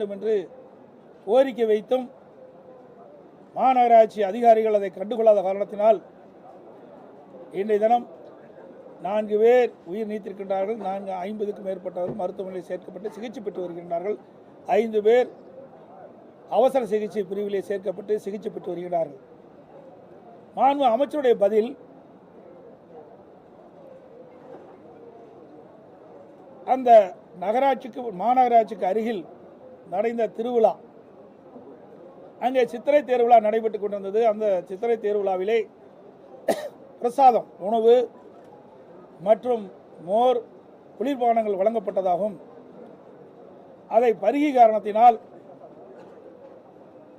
வேண்டும் என்று கோரிக்கை வைத்தும் மாநகராட்சி அதிகாரிகள் அதை கண்டுகொள்ளாத காரணத்தினால் இன்றைய தினம் நான்கு பேர் உயிர் நீத்திருக்கின்றார்கள். நான்கு ஐம்பதுக்கும் மேற்பட்டவர்கள் மருத்துவமனையில் சேர்க்கப்பட்டு சிகிச்சை பெற்று வருகின்றார்கள். ஐந்து பேர் அவசர சிகிச்சை பிரிவிலே சேர்க்கப்பட்டு சிகிச்சை பெற்று வருகிறார்கள். மாண்பு அமைச்சருடைய பதில் அந்த நகராட்சிக்கு மாநகராட்சிக்கு அருகில் நடந்த திருவிழா. அங்கே சித்திரை தேர்விழா நடைபெற்று கொண்டிருந்தது. அந்த சித்திரை தேர்விழாவிலே பிரசாதம் உணவு மற்றும் மோர் குளிர்பானங்கள் வழங்கப்பட்டதாகவும் அதை பருகி காரணத்தினால்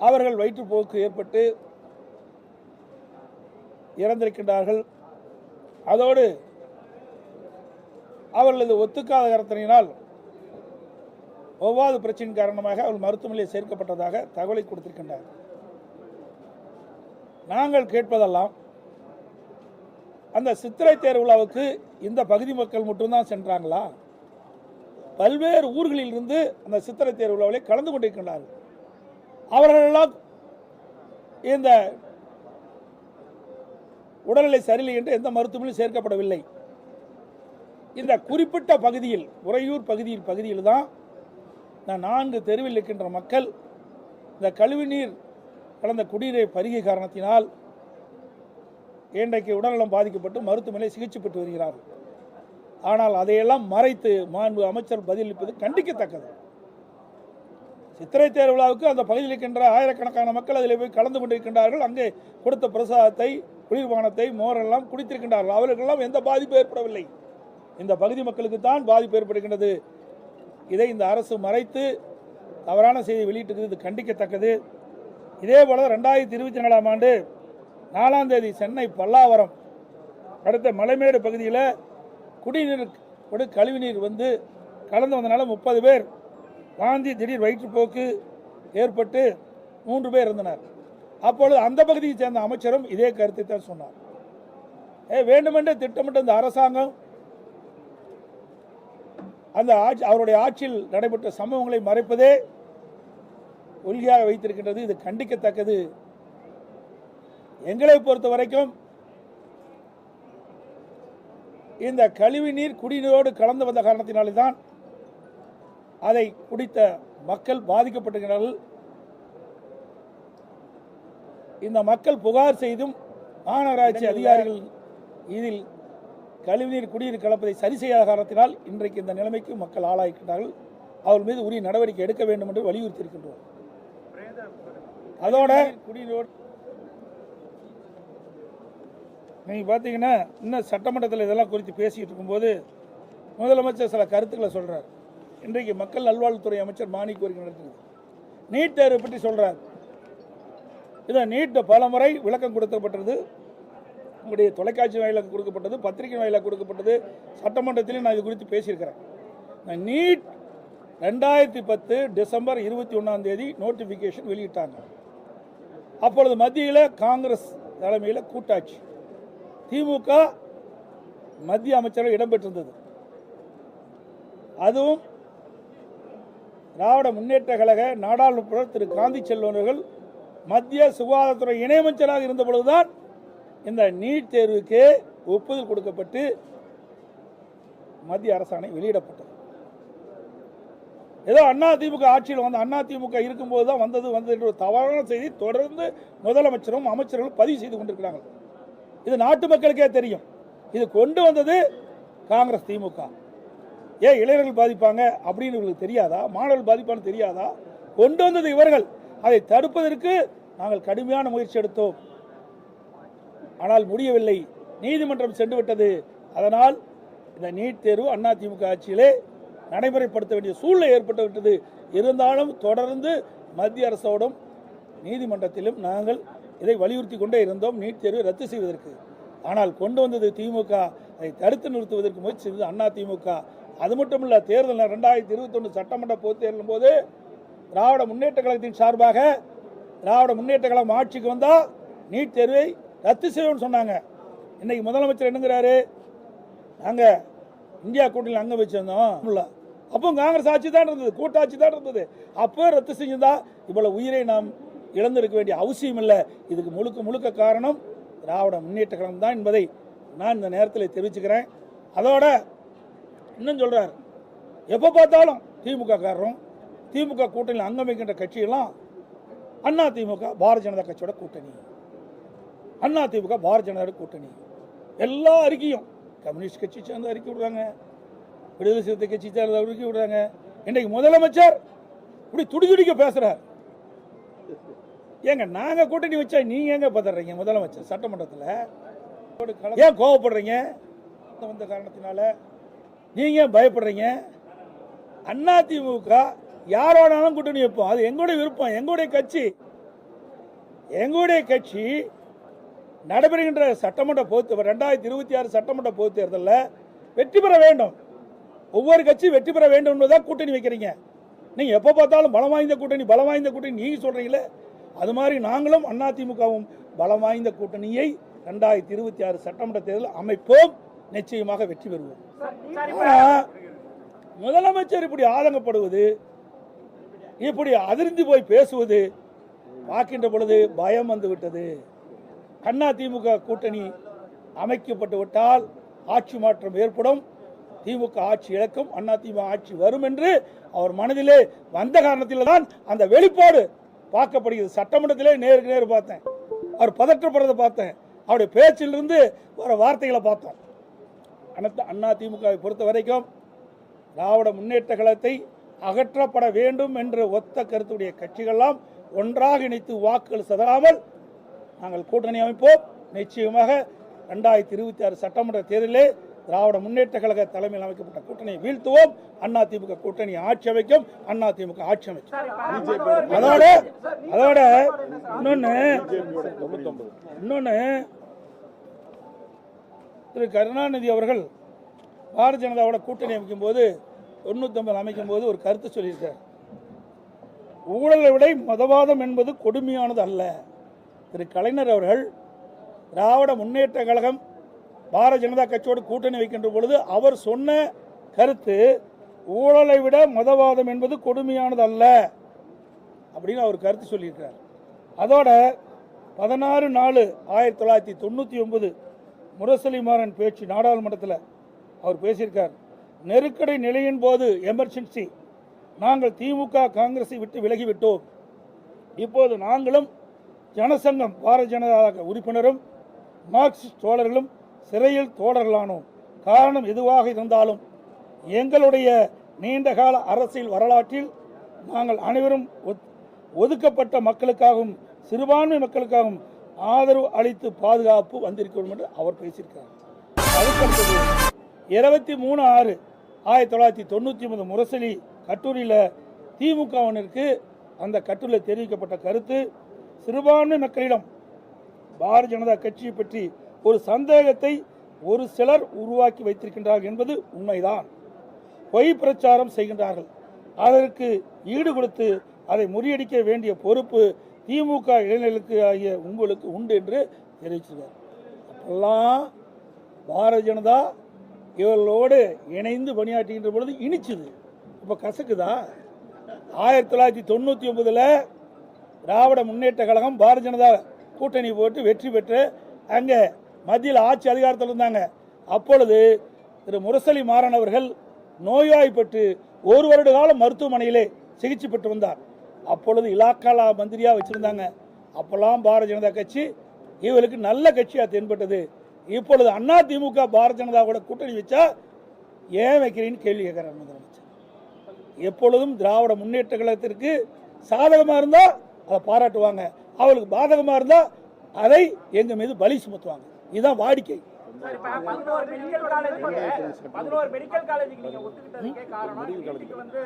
அவர்கள் வயிற்றுப்போக்கு ஏற்பட்டு இறந்திருக்கின்றார்கள். அதோடு அவர்களது ஒத்துக்காத காரணத்தினால் ஒவ்வாது பிரச்சனையின் காரணமாக அவர் மருத்துவமனையில் சேர்க்கப்பட்டதாக தகவலை கொடுத்திருக்கின்றார். நாங்கள் கேட்பதெல்லாம் அந்த சித்திரை தேர்விழாவுக்கு இந்த பகுதி மக்கள் மட்டும்தான் சென்றாங்களா? பல்வேறு ஊர்களில் இருந்து அந்த சித்திரை தேர்விழாவிலே கலந்து கொண்டிருக்கின்றார்கள். அவர்களெல்லாம் இந்த உடல்நிலை சரியில்லை என்று எந்த மருத்துவமனையும் சேர்க்கப்படவில்லை. இந்த குறிப்பிட்ட பகுதியில் உறையூர் பகுதியில் பகுதியில் தான் இந்த நான்கு தெருவில் இருக்கின்ற மக்கள் இந்த கழிவுநீர் கலந்த குடிநீரை பருகிய காரணத்தினால் இன்றைக்கு உடல்நலம் பாதிக்கப்பட்டு மருத்துவமனை சிகிச்சை பெற்று வருகிறார்கள். ஆனால் அதையெல்லாம் மறைத்து மாண்பு அமைச்சர் பதிலளிப்பது கண்டிக்கத்தக்கது. சித்திரை தேர் விழாவுக்கு அந்த பகுதியில் இருக்கின்ற ஆயிரக்கணக்கான மக்கள் அதில் போய் கலந்து கொண்டிருக்கின்றார்கள். அங்கே கொடுத்த பிரசாதத்தை குளிர்பானத்தை மோரெல்லாம் குடித்திருக்கின்றார்கள். அவர்களுக்கெல்லாம் எந்த பாதிப்பும் ஏற்படவில்லை. இந்த பகுதி மக்களுக்கு தான் பாதிப்பு ஏற்படுகின்றது. இதை இந்த அரசு மறைத்து தவறான செய்தி வெளியிட்டிருக்கிறது. இது கண்டிக்கத்தக்கது. இதே போல் ரெண்டாயிரத்தி இருபத்தி நாலாம் ஆண்டு நாலாம் தேதி சென்னை பல்லாவரம் அடுத்த மலைமேடு பகுதியில் குடிநீர் கொடு கழிவுநீர் வந்து கலந்து வந்தனால முப்பது பேர் வாந்தி திடீர் வயிற்றுப்போக்கு ஏற்பட்டு மூன்று பேர் இருந்தனர் அப்பொழுது அந்த பகுதியை சேர்ந்த அமைச்சரும் இதே கருத்தை தான் சொன்னார். ஏ வேண்டுமென்றே திட்டமிட்ட இந்த அரசாங்கம் அந்த ஆட்சி அவருடைய ஆட்சியில் நடைபெற்ற சம்பவங்களை மறைப்பதே கொள்கையாக வைத்திருக்கின்றது. இது கண்டிக்கத்தக்கது. எங்களை பொறுத்த வரைக்கும் இந்த கழிவுநீர் குடிநீரோடு கலந்து வந்த காரணத்தினாலே தான் அதை குடித்த மக்கள் பாதிக்கப்பட்டிருக்கிறார்கள். இந்த மக்கள் புகார் செய்தும் மாநகராட்சி அதிகாரிகள் இதில் கழிவுநீர் குடிநீர் கலப்பதை சரி செய்யாத காரணத்தினால் இன்றைக்கு இந்த நிலைமைக்கு மக்கள் ஆளாகின்றார்கள் அவர்கள் மீது உரிய நடவடிக்கை எடுக்க வேண்டும் என்று வலியுறுத்தி இருக்கின்றோம் அதோட குடிநீர் நீங்கள் பார்த்தீங்கன்னா இன்னும் சட்டமன்றத்தில் இதெல்லாம் குறித்து பேசிக்கிட்டு இருக்கும்போது முதலமைச்சர் சில கருத்துக்களை சொல்கிறார் இன்றைக்கு மக்கள் நல்வாழ்வுத்துறை அமைச்சர் மாணி கோரிக்கை நடத்துகிறது நீட் தேர்வு பற்றி சொல்கிறார் இதை நீட்டை பல முறை விளக்கம் கொடுக்கப்பட்டது உங்களுடைய தொலைக்காட்சி வாயிலாக கொடுக்கப்பட்டது பத்திரிகை வாயிலாக கொடுக்கப்பட்டது சட்டமன்றத்திலும் நான் இது குறித்து பேசியிருக்கிறேன். நீட் ரெண்டாயிரத்தி பத்து டிசம்பர் இருபத்தி ஒன்றாம் தேதி நோட்டிஃபிகேஷன் வெளியிட்டாங்க. அப்பொழுது மத்தியில் காங்கிரஸ் தலைமையில் கூட்டாட்சி. திமுக மத்திய அமைச்சர்கள் இடம்பெற்றிருந்தது. அதுவும் திராவிட முன்னேற்ற கழக நாடாளுமன்ற திரு. காந்தி செல்வனர்கள் மத்திய சுகாதாரத்துறை இணையமைச்சராக இருந்த பொழுதுதான் இந்த நீட் தேர்வுக்கு ஒப்புதல் கொடுக்கப்பட்டு மத்திய அரசாணை வெளியிடப்பட்டது. ஏதோ அண்ணா திமுக ஆட்சியில் வந்து அண்ணா திமுக இருக்கும்போது தான் வந்தது வந்தது என்ற ஒரு தவறான செய்தி தொடர்ந்து முதலமைச்சரும் அமைச்சர்களும் பதிவு செய்து கொண்டிருக்கிறாங்க இது நாட்டு மக்களுக்கே தெரியும். இது கொண்டு வந்தது காங்கிரஸ் திமுக. ஏன் இளைஞர்கள் பாதிப்பாங்க அப்படின்னு இவங்களுக்கு தெரியாதா? மாணவர்கள் பாதிப்பான்னு தெரியாதா? கொண்டு வந்தது இவர்கள். அதை தடுப்பதற்கு நாங்கள் கடுமையான முயற்சி எடுத்தோம். ஆனால் முடியவில்லை. நீதிமன்றம் சென்று விட்டது அதனால் இந்த நீட் தேர்வு அண்ணா திமுக ஆட்சியிலே நடைமுறைப்படுத்த வேண்டிய சூழ்நிலை ஏற்பட்டு விட்டது இருந்தாலும் தொடர்ந்து மத்திய அரசோடும் நீதிமன்றத்திலும் நாங்கள் இதை வலியுறுத்தி கொண்டே இருந்தோம் நீட் தேர்வை ரத்து செய்வதற்கு. ஆனால் கொண்டு வந்தது திமுக அதை தடுத்து நிறுத்துவதற்கு முயற்சி செய்தது அண்ணா திமுக அது மட்டும் இல்ல தேர்தல் ரெண்டாயிரத்தி இருபத்தொன்று சட்டமன்ற பொது தேர்தலும் போது திராவிட முன்னேற்ற கழகத்தின் சார்பாக திராவிட முன்னேற்ற கழகம் ஆட்சிக்கு வந்தால் நீட் தேர்வை ரத்து செய்வோம்னு சொன்னாங்க. இன்னைக்கு முதலமைச்சர் என்னங்கிறாரு? நாங்கள் இந்தியா கூட்டணியில் அங்கே வச்சிருந்தோம். அப்போ காங்கிரஸ் ஆட்சி தான் இருந்தது கூட்டாட்சி தான் இருந்தது. அப்போ ரத்து செஞ்சிருந்தா இவ்வளோ உயிரை நாம் இழந்திருக்க வேண்டிய அவசியம் இல்லை. இதுக்கு முழுக்க முழுக்க காரணம் திராவிட முன்னேற்ற கழகம் தான் என்பதை நான் இந்த நேரத்தில் தெரிவிச்சுக்கிறேன். அதோட இன்னும் சொல்கிறார் எப்போ பார்த்தாலும் திமுக காரரும் திமுக கூட்டணியில் அங்கம் வைக்கின்ற கட்சியெல்லாம் அண்ணா திமுக பாரதிய ஜனதா கட்சியோட கூட்டணி. அண்ணா திமுக பாரதிய ஜனதா கூட்டணி. எல்லா அறிக்கையும் கம்யூனிஸ்ட் கட்சி சேர்ந்து அறிக்கை விடுறாங்க. விடுதலை சிறுத்தை கட்சி சேர்ந்த அறிக்கை விடுறாங்க. இன்றைக்கு முதலமைச்சர் இப்படி துடி துடிக்க பேசுகிறார் ஏங்க நாங்கள் கூட்டணி வச்சா நீங்கள் எங்க பதறீங்க முதலமைச்சர் சட்டமன்றத்தில்? ஏன் கோவப்படுறீங்க? வந்த காரணத்தினால நீங்கள் ஏன் பயப்படுறீங்க? அண்ணா திமுக யாரோடாலும் கூட்டணி வைப்போம். அது எங்களுடைய விருப்பம். எங்களுடைய கட்சி. எங்களுடைய கட்சி நடைபெறுகின்ற சட்டமன்ற பொது ரெண்டாயிரத்தி இருபத்தி ஆறு சட்டமன்ற பொது தேர்தலில் வெற்றி பெற வேண்டும். ஒவ்வொரு கட்சி வெற்றி பெற வேண்டும் என்பதுதான் கூட்டணி வைக்கிறீங்க. நீங்கள் எப்போ பார்த்தாலும் பலம் வாய்ந்த கூட்டணி பலம் வாய்ந்த கூட்டணி நீங்கள் சொல்கிறீங்களே அது மாதிரி நாங்களும் அதிமுகவும் பலம் வாய்ந்த கூட்டணியை ரெண்டாயிரத்தி இருபத்தி ஆறு சட்டமன்ற தேர்தல் அமைப்போம். நிச்சயமாக வெற்றி பெறுவோம். முதலமைச்சர் இப்படி ஆதங்கப்படுவது இப்படி அதிர்ந்து போய் பேசுவது பார்க்கின்ற பொழுது பயம் வந்து விட்டது. அண்ணா திமுக கூட்டணி அமைக்கப்பட்டு விட்டால் ஆட்சி மாற்றம் ஏற்படும். திமுக ஆட்சி இழக்கும் அண்ணா திமுக ஆட்சி வரும் என்று அவர் மனதிலே வந்த காரணத்தில் தான் அந்த வெளிப்பாடு பார்க்கப்படுகிறது. சட்டமன்றத்திலே நேருக்கு நேர் பார்த்தேன். அவர் பதற்றப்படுறதை பார்த்தேன். அவருடைய பேச்சிலிருந்து வர வார்த்தைகளை பார்த்தோம். அனைத்து அண்ணா திமுகவை பொறுத்த வரைக்கும் திராவிட முன்னேற்ற கழகத்தை அகற்றப்பட வேண்டும் என்ற ஒத்த கருத்துடைய கட்சிகள்லாம் ஒன்றாக இணைத்து வாக்குகள் சிதறாமல் நாங்கள் கூட்டணி அமைப்போம். நிச்சயமாக ரெண்டாயிரத்தி இருபத்தி ஆறு சட்டமன்ற தேர்தலிலே திராவிட முன்னேற்ற கழக தலைமையில் அமைக்கப்பட்ட கூட்டணியை வீழ்த்துவோம். அண்ணா திமுக கூட்டணி ஆட்சி அமைக்கும். அண்ணா திமுக ஆட்சி அமைக்கும். அதோட அதோட இன்னொன்னு இன்னொன்னு திரு கருணாநிதி அவர்கள் பாரதிய ஜனதாவோட கூட்டணி அமைக்கும் போது தொண்ணூத்தொன்பது அமைக்கும் போது ஒரு கருத்து சொல்லியிருக்கார். ஊழலை விட மதவாதம் என்பது கொடுமையானது அல்ல. திரு கலைஞர் அவர்கள் திராவிட முன்னேற்ற கழகம் பாரதிய ஜனதா கட்சியோடு கூட்டணி வைக்கின்ற பொழுது அவர் சொன்ன கருத்து ஊழலை விட மதவாதம் என்பது கொடுமையானது அல்ல அப்படின்னு அவர் கருத்து சொல்லியிருக்கார் அதோட பதினாறு நாலு ஆயிரத்தி தொள்ளாயிரத்தி தொண்ணூற்றி ஒன்பது முரசலிமாறன் பேச்சு நாடாளுமன்றத்தில் அவர் பேசியிருக்கார். நெருக்கடி நிலையின் போது எமர்ஜென்சி நாங்கள் திமுக காங்கிரஸை விட்டு விலகிவிட்டோம். இப்போது நாங்களும் ஜனசங்கம் பாரதிய ஜனதா உறுப்பினரும் மார்க்சிஸ்ட் தோழர்களும் சிறையில் தோழர்களானோம். காரணம் எதுவாக இருந்தாலும் எங்களுடைய நீண்டகால அரசியல் வரலாற்றில் நாங்கள் அனைவரும் ஒத்- ஒதுக்கப்பட்ட மக்களுக்காகவும் சிறுபான்மை மக்களுக்காகவும் ஆதரவு அளித்து பாதுகாப்பு வந்திருக்கிறோம் என்று அவர் பேசியிருக்கார் அதுக்கடுத்தது இருபத்தி மூணு ஆறு ஆயிரத்தி தொள்ளாயிரத்தி தொண்ணூற்றி ஒன்பது முரசொலி கட்டுரையில் திமுகவினருக்கு அந்த கட்டுரையில் தெரிவிக்கப்பட்ட கருத்து சிறுபான்மை மக்களிடம் பாரதிய ஜனதா கட்சியை பற்றி ஒரு சந்தேகத்தை ஒரு சிலர் உருவாக்கி வைத்திருக்கின்றார்கள் என்பது உண்மைதான். பொய் பிரச்சாரம் செய்கின்றார்கள். அதற்கு ஈடு கொடுத்து அதை முறியடிக்க வேண்டிய பொறுப்பு திமுக இளைஞர்களுக்கு ஆகிய உங்களுக்கு உண்டு என்று தெரிவிச்சிருக்கார். அப்பெல்லாம் பாரதிய ஜனதா இவர்களோடு இணைந்து பணியாற்றுகின்ற பொழுது இனிச்சுது. இப்போ கசக்குதா? ஆயிரத்தி தொள்ளாயிரத்தி தொண்ணூற்றி ஒன்பதில் திராவிட முன்னேற்ற கழகம் பாரதிய ஜனதா கூட்டணி போட்டு வெற்றி பெற்று அங்கே மத்தியில் ஆட்சி அதிகாரத்தில் இருந்தாங்க. அப்பொழுது திரு முரசலி மாறன் அவர்கள் நோய்வாய்ப்பட்டு ஒரு வருட காலம் மருத்துவமனையிலே சிகிச்சை பெற்று வந்தார். அப்பொழுது இலாக்காலா மந்திரியாக வச்சிருந்தாங்க. அப்போல்லாம் பாரதிய ஜனதா கட்சி இவர்களுக்கு நல்ல கட்சியாக தென்பட்டது. இப்பொழுது அண்ணா திமுக பாரதிய ஜனதா கூட கூட்டணி வச்சா ஏன் வைக்கிறீன்னு கேள்வி கேட்கிறார் முதலமைச்சர். எப்பொழுதும் திராவிட முன்னேற்ற கழகத்திற்கு சாதகமாக இருந்தால் அதை பாராட்டுவாங்க. அவளுக்கு பாதகமா இருந்தா அதை எங்க மீது பலி சுமத்துவாங்க. இதுதான் வாடிக்கை. சார், இப்ப பதினோரு மெடிக்கல் காலேஜுக்கு பதினோரு மெடிக்கல் காலேஜுக்கு நீங்க ஒத்துக்கிட்டதுக்கே காரணம் இன்னைக்கு வந்து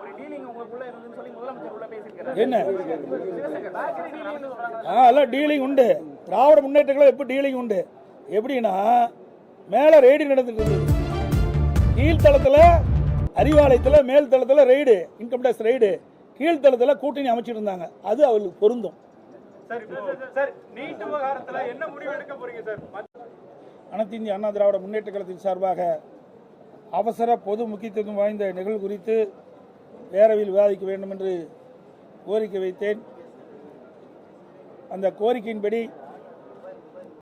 ஒரு டீலிங் உங்களுக்குள்ள இருந்துன்னு சொல்லி முதலமைச்சர் உள்ள பேசியிருக்காரு. என்ன? எல்லாம் டீலிங் உண்டு. திராவிட முன்னேற்ற கழகம் எப்படி டீலிங் உண்டு? எப்படின்னா மேலே ரெய்டு நடந்துட்டு இருந்தது. கீழ்த்தளத்தில் அறிவாலயத்தில் மேல் தளத்தில் ரெய்டு இன்கம் டேக்ஸ் ரெய்டு கீழ்த்தளத்தில் கூட்டணி அமைச்சிட்டு இருந்தாங்க அது அவர்களுக்கு பொருந்தும். சார் சார் நீட் விவகாரத்துல என்ன முடிவு எடுக்க போறீங்க சார்? அனைத்து இந்திய அண்ணா திராவிட முன்னேற்ற கழகத்தின் சார்பாக அவசர பொது முக்கியத்துவம் வாய்ந்த நிகழ்வு குறித்து பேரவையில் விவாதிக்க வேண்டும் என்று கோரிக்கை வைத்தேன். அந்த கோரிக்கையின்படி